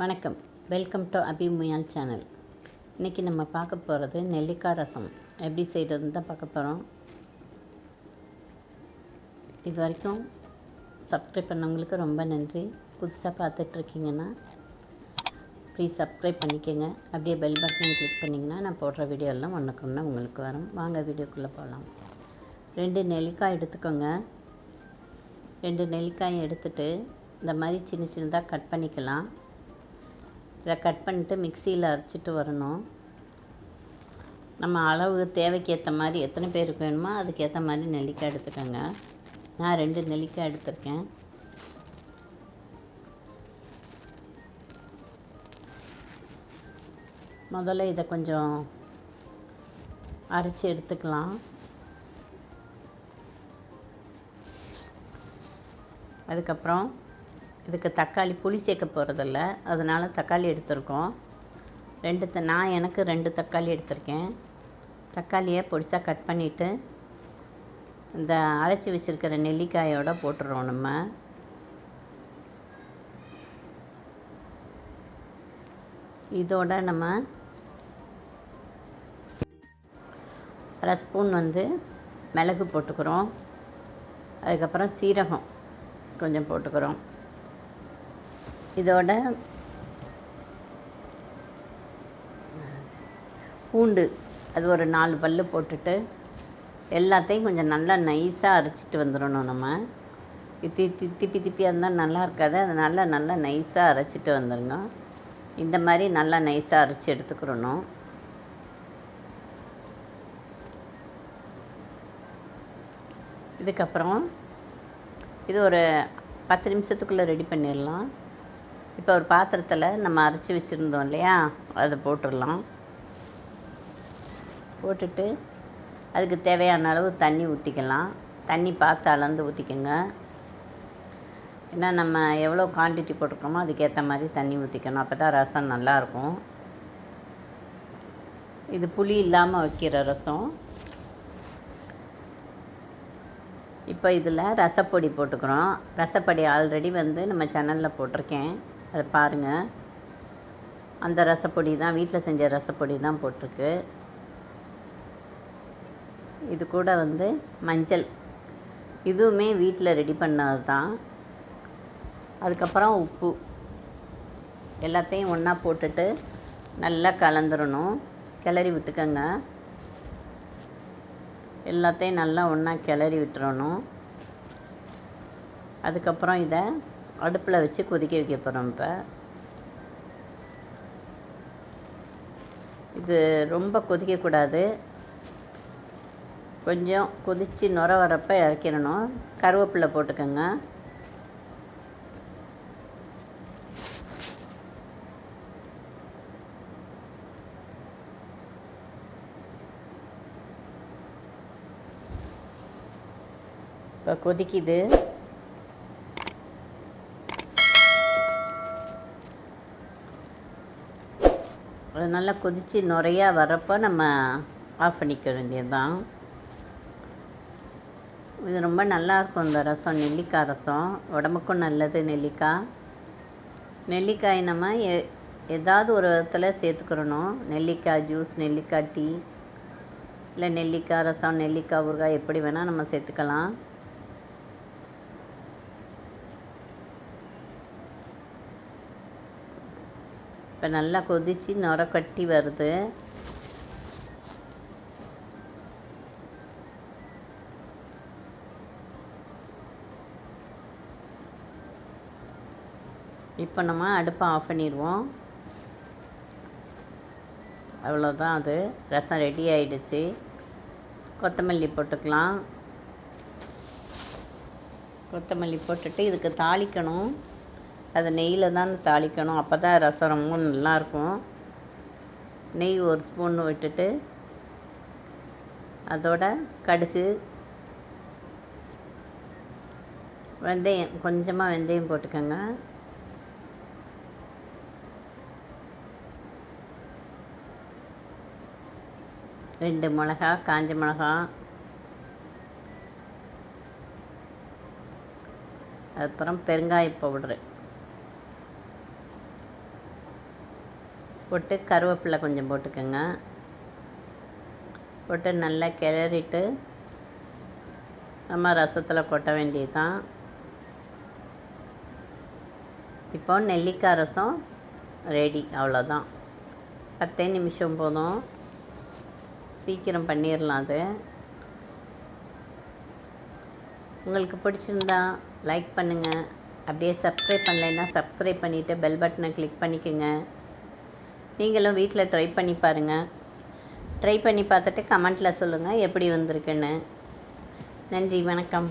வணக்கம். Welcome to அபி முயால் channel இன்றைக்கி நம்ம பார்க்க போகிறது நெல்லிக்காய் ரசம். எப்படி செய்கிறதுன்னு தான் பார்க்க போகிறோம் இது வரைக்கும் சப்ஸ்கிரைப் பண்ணவங்களுக்கு ரொம்ப நன்றி. புதுசாக பார்த்துட்ருக்கீங்கன்னா ப்ளீஸ் சப்ஸ்கிரைப் பண்ணிக்கோங்க. அப்படியே பெல் பட்டனை கிளிக் பண்ணிங்கன்னா நான் போடுற வீடியோலாம் ஒன்றுக்கு ஒன்று உங்களுக்கு வரும். வாங்க வீடியோக்குள்ளே போகலாம் ரெண்டு நெல்லிக்காய் எடுத்துக்கோங்க. ரெண்டு நெல்லிக்காய் எடுத்துட்டு இந்த மாதிரி சின்ன சின்னதாக கட் பண்ணிக்கலாம். இதை கட் பண்ணிட்டு மிக்சியில் அரைச்சிட்டு வரணும். நம்ம அளவு தேவைக்கு ஏற்ற மாதிரி எத்தனை பேருக்கு வேணுமோ அதுக்கு ஏற்ற மாதிரி நெல்லிக்காய் எடுத்துக்கோங்க. நான் ரெண்டு நெல்லிக்காய் எடுத்திருக்கேன். முதல்ல இதை கொஞ்சம் அரைச்சி எடுத்துக்கலாம். அதுக்கப்புறம் இதுக்கு தக்காளி புளி சேர்க்க போகிறதில்ல அதனால் தக்காளி எடுத்திருக்கோம். ரெண்டு த நான் எனக்கு ரெண்டு தக்காளி எடுத்திருக்கேன். தக்காளியை பொடிசாக கட் பண்ணிவிட்டு இந்த அரைச்சி வச்சுருக்கிற நெல்லிக்காயோட போட்டுடுறோம் நம்ம. இதோட நம்ம அரை ஸ்பூன் வந்து மிளகு போட்டுக்கிறோம். அதுக்கப்புறம் சீரகம் கொஞ்சம் போட்டுக்கிறோம். இதோட பூண்டு அது ஒரு நாலு பல் போட்டுட்டு எல்லாத்தையும் கொஞ்சம் நல்லா நைஸாக அரைச்சிட்டு வந்துடணும் நம்ம. திப்பி திப்பி திப்பியாக இருந்தால் நல்லா இருக்காது. அதனால் நல்லா நைஸாக அரைச்சிட்டு வந்துடுங்க இந்த மாதிரி நல்லா நைஸாக அரைச்சி எடுத்துக்கிறணும். இதுக்கப்புறம் இது ஒரு பத்து நிமிஷத்துக்குள்ளே ரெடி பண்ணிடலாம். இப்போ ஒரு பாத்திரத்தில் நம்ம அரைச்சி வச்சுருந்தோம் இல்லையா? அதை போட்டுடலாம். போட்டுட்டு அதுக்கு தேவையான அளவு தண்ணி ஊற்றிக்கலாம் தண்ணி பார்த்து அளந்து ஊற்றிக்கோங்க ஏன்னா நம்ம எவ்வளோ குவான்டிட்டி போட்டிருக்கோமோ அதுக்கேற்ற மாதிரி தண்ணி ஊற்றிக்கணும் அப்போ தான் ரசம் நல்லாயிருக்கும். இது புளி இல்லாமல் வைக்கிற ரசம். இப்போ இதில் ரசப்பொடி போட்டுக்கிறோம். ரசப்பொடி ஆல்ரெடி வந்து நம்ம சேனலில் போட்டிருக்கேன். அதை பாருங்கள் அந்த ரசப்பொடி தான் வீட்டில் செஞ்ச ரசப்பொடி தான் போட்டிருக்கு. இது கூட வந்து மஞ்சள். இதுவுமே வீட்டில் ரெடி பண்ணது தான். அதுக்கப்புறம் உப்பு. எல்லாத்தையும் ஒன்றா போட்டுட்டு நல்லா கலந்துடணும் கிளறி விட்டுக்கோங்க. எல்லாத்தையும் நல்லா ஒன்றா கிளறி விட்டுறணும். அதுக்கப்புறம் இதை அடுப்பில் வச்சு கொதிக்க வைக்க போகிறோம் இப்போ. இது ரொம்ப கொதிக்கக்கூடாது. கொஞ்சம் கொதித்து நுர வரப்போ இறக்கிடணும். கருவேப்பிலை போட்டுக்கோங்க. இப்போ கொதிக்குது. அது நல்லா கொதித்து நிறையா வரப்போ நம்ம ஆஃப் பண்ணிக்க வேண்டியது தான் இது ரொம்ப நல்லாயிருக்கும் இந்த ரசம் நெல்லிக்காய் ரசம். உடம்புக்கும் நல்லது நெல்லிக்காய். நெல்லிக்காய் நம்ம எ ஏதாவது ஒரு விதத்தில் சேர்த்துக்கிறணும். நெல்லிக்காய் ஜூஸ் நெல்லிக்காய் டீ இல்லை நெல்லிக்காய் ரசம் நெல்லிக்காய் ஊறுகாய் எப்படி வேணால் நம்ம சேர்த்துக்கலாம். இப்போ நல்லா கொதித்து நுர கட்டி வருது. இப்போ நம்ம அடுப்பை ஆஃப் பண்ணிடுவோம். அவ்வளோதான் அது. ரசம் ரெடி ஆயிடுச்சு. கொத்தமல்லி போட்டுக்கலாம். கொத்தமல்லி போட்டுட்டு இதுக்கு தாளிக்கணும். அது நெய்யில் தான் தாளிக்கணும். அப்போ தான் ரசம் ரொம்ப நல்லாயிருக்கும். நெய் ஒரு ஸ்பூன் விட்டுட்டு அதோட கடுகு வெந்தயம் கொஞ்சமாக வெந்தயம் போட்டுக்கோங்க. ரெண்டு மிளகா காஞ்ச மிளகா அப்புறம் பெருங்காய பவுட்ரு. போட்டு கருவேப்பிலை கொஞ்சம் போட்டுக்கோங்க. போட்டு நல்லா கிளறிட்டு நம்ம ரசத்தில் கொட்ட வேண்டியது தான் இப்போ நெல்லிக்காய் ரசம் ரெடி அவ்வளோதான் பத்தே நிமிஷம் போதும். சீக்கிரம் பண்ணிடலாம் அது. உங்களுக்கு பிடிச்சிருந்தா லைக் பண்ணுங்கள் அப்படியே சப்ஸ்கிரைப் பண்ணலைன்னா சப்ஸ்கிரைப் பண்ணிவிட்டு பெல் பட்டனை கிளிக் பண்ணிக்கோங்க. நீங்களும் வீட்டில் ட்ரை பண்ணி பாருங்கள் ட்ரை பண்ணி பார்த்துட்டு கமெண்ட்டில் சொல்லுங்கள் எப்படி வந்திருக்குன்னு. நன்றி வணக்கம்.